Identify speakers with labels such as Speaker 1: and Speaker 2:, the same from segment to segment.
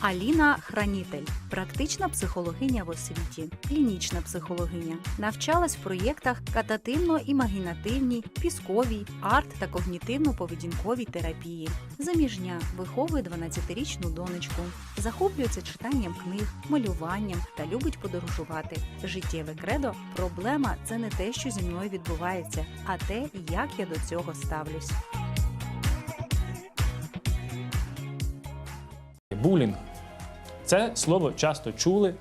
Speaker 1: Аліна Хранітель, практична психологиня в освіті, клінічна психологиня, навчалась в проєктах катативно-імагінативній, пісковій, арт та когнітивно-поведінковій терапії. Заміжня виховує 12-річну донечку, захоплюється читанням книг, малюванням та любить подорожувати. Життєве кредо проблема це не те, що зі мною відбувається, а те, як я до цього ставлюсь.
Speaker 2: Булінг. Це слово часто чули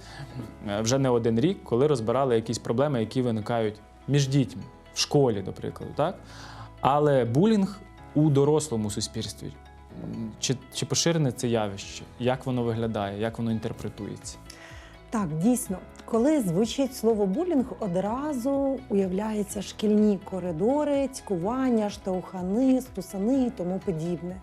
Speaker 2: е, вже не один рік, коли розбирали якісь проблеми, які виникають між дітьми в школі, до прикладу. Так? Але булінг у дорослому суспільстві. Чи, чи поширене це явище? Як воно виглядає, як воно інтерпретується?
Speaker 3: Так, дійсно, коли звучить слово булінг, одразу уявляються шкільні коридори, цькування, штовхани, стусани і тому подібне.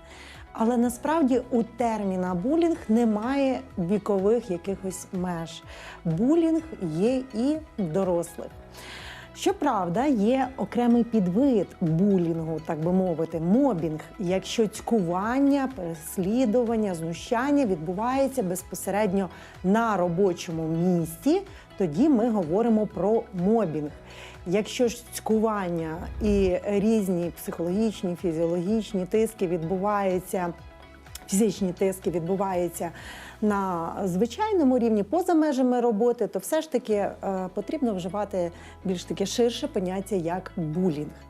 Speaker 3: Але насправді у терміна булінг немає вікових якихось меж. Булінг є і дорослих. Щоправда, є окремий підвид булінгу, так би мовити, мобінг, якщо цькування, переслідування, знущання відбувається безпосередньо на робочому місці, тоді ми говоримо про мобінг. Якщо ж цькування і різні психологічні, фізіологічні тиски відбуваються, фізичні тиски відбуваються на звичайному рівні поза межами роботи, то все ж таки е, потрібно вживати більш таке ширше поняття як булінг.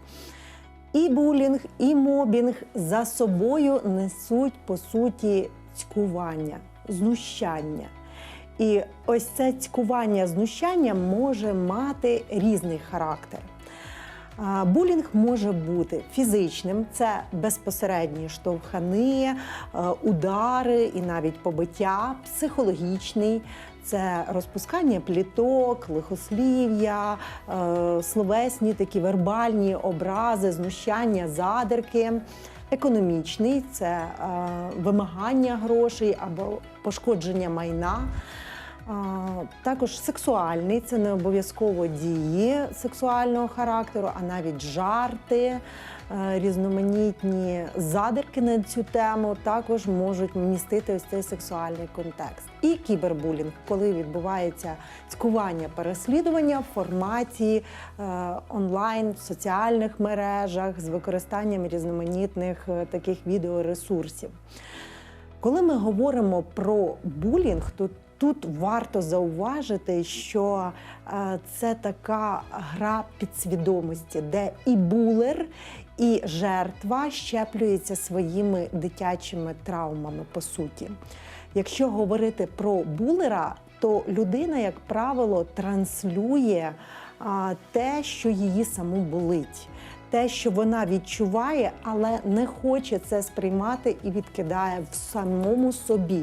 Speaker 3: І булінг, і мобінг за собою несуть по суті цькування, знущання. І ось це цькування, знущання може мати різний характер. Булінг може бути фізичним, це безпосередні штовхани, удари і навіть побиття, психологічний. Це розпускання пліток, лихослів'я, словесні такі вербальні образи, знущання, задирки. Економічний це е, вимагання грошей або пошкодження майна. Також сексуальний це не обов'язково дії сексуального характеру, а навіть жарти, е, різноманітні задирки на цю тему також можуть містити ось цей сексуальний контекст. І кібербулінг, коли відбувається цькування переслідування в форматі е, онлайн в соціальних мережах з використанням різноманітних е, таких відеоресурсів. Коли ми говоримо про булінг, то тут варто зауважити, що е, це така гра підсвідомості, де і булер, і жертва щеплюються своїми дитячими травмами, по суті. Якщо говорити про булера, то людина, як правило, транслює те, що її саму болить. Те, що вона відчуває, але не хоче це сприймати і відкидає в самому собі.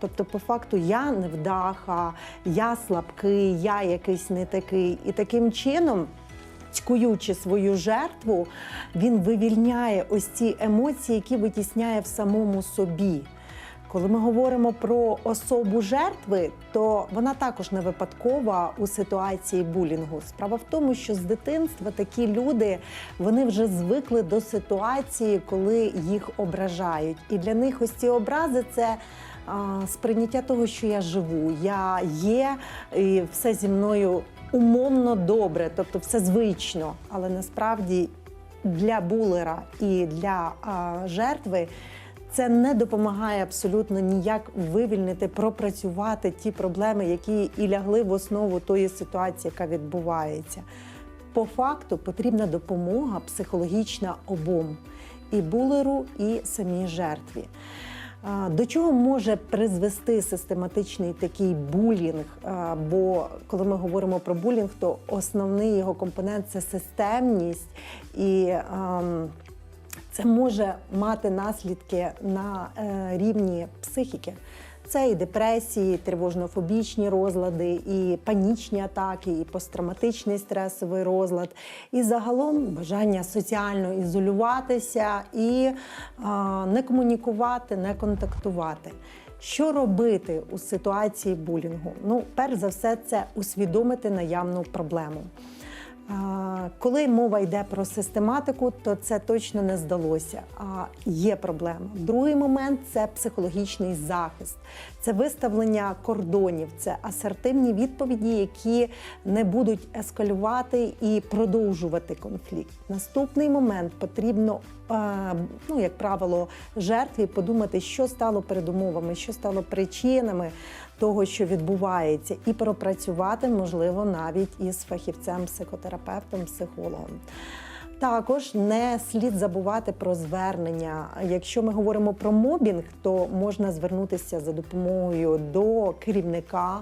Speaker 3: Тобто, по факту, я невдаха, я слабкий, я якийсь не такий. І таким чином, цькуючи свою жертву, він вивільняє ось ці емоції, які витісняє в самому собі. Коли ми говоримо про особу жертви, то вона також не випадкова у ситуації булінгу. Справа в тому, що з дитинства такі люди вони вже звикли до ситуації, коли їх ображають. І для них ось ці образи це сприйняття того, що я живу, я є, і все зі мною умовно добре, тобто все звично. Але насправді для булера і для а, жертви це не допомагає абсолютно ніяк вивільнити, пропрацювати ті проблеми, які і лягли в основу тої ситуації, яка відбувається. По факту потрібна допомога психологічна обом і булеру, і самій жертві. До чого може призвести систематичний такий булінг? Бо коли ми говоримо про булінг, то основний його компонент це системність і. Це може мати наслідки на е, рівні психіки. Це і депресії, і тривожно-фобічні розлади, і панічні атаки, і посттравматичний стресовий розлад, і загалом бажання соціально ізолюватися і а, не комунікувати, не контактувати. Що робити у ситуації булінгу? Ну, перш за все, це усвідомити наявну проблему. Коли мова йде про систематику, то це точно не здалося. А є проблема. Другий момент це психологічний захист, це виставлення кордонів, це асертивні відповіді, які не будуть ескалювати і продовжувати конфлікт. Наступний момент потрібно, ну як правило, жертві подумати, що стало передумовами, що стало причинами того, що відбувається, і пропрацювати, можливо, навіть із фахівцем, психотерапевтом, психологом. Також не слід забувати про звернення. Якщо ми говоримо про мобінг, то можна звернутися за допомогою до керівника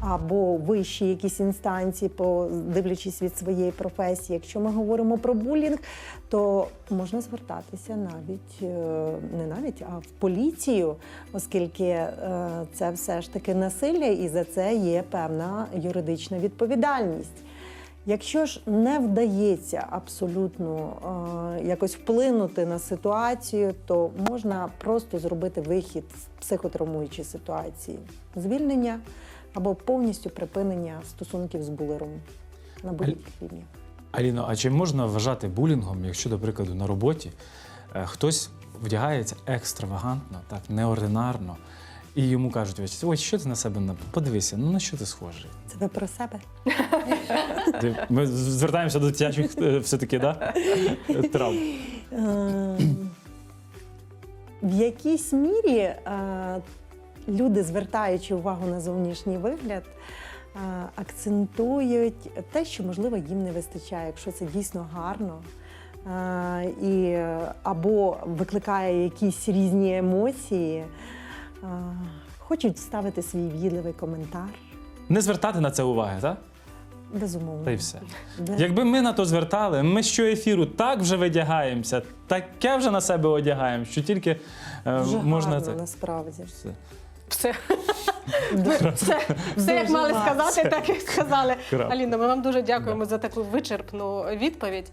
Speaker 3: або вищі якісь інстанції, дивлячись від своєї професії. Якщо ми говоримо про булінг, то можна звертатися навіть е, не навіть, а в поліцію, оскільки е, це все ж таки насилля, і за це є певна юридична відповідальність. Якщо ж не вдається абсолютно е, якось вплинути на ситуацію, то можна просто зробити вихід з психотравмуючої ситуації, звільнення або повністю припинення стосунків з булером на будь-яких рівнях.
Speaker 2: Аліно, а чи можна вважати булінгом, якщо, до прикладу, на роботі е, хтось вдягається екстравагантно, так, неординарно, і йому кажуть, ось, ось що ти на себе нап- подивися, ну на що ти схожий?
Speaker 3: Це ви про себе?
Speaker 2: Ти- Ми звертаємося до дитячих е, все-таки, да? травм.
Speaker 3: Е, В якійсь мірі е, люди, звертаючи увагу на зовнішній вигляд, е, акцентують те, що можливо їм не вистачає, якщо це дійсно гарно. е, І, е, або викликає якісь різні емоції, хочуть ставити свій в'їдливий коментар.
Speaker 2: Не звертати на це уваги, так?
Speaker 3: Безумовно.
Speaker 2: Та й все.
Speaker 3: Де-
Speaker 2: Якби ми на то звертали, ми що ефіру так вже видягаємося, таке вже на себе одягаємо, що тільки е,
Speaker 3: вже
Speaker 2: можна
Speaker 3: гарно,
Speaker 2: це.
Speaker 3: насправді.
Speaker 2: Все.
Speaker 4: Все, все, все як мали сказати, так і сказали. Аліно, ми вам дуже дякуємо за таку вичерпну відповідь.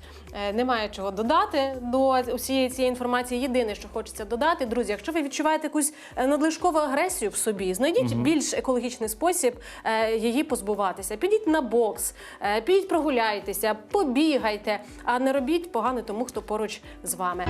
Speaker 4: Е, Немає чого додати до усієї цієї інформації. Єдине, що хочеться додати, друзі, якщо ви відчуваєте якусь е, надлишкову агресію в собі, знайдіть більш екологічний спосіб е, її позбуватися. Підіть на бокс, підіть прогуляйтеся, побігайте, а не робіть погано тому, хто поруч з вами.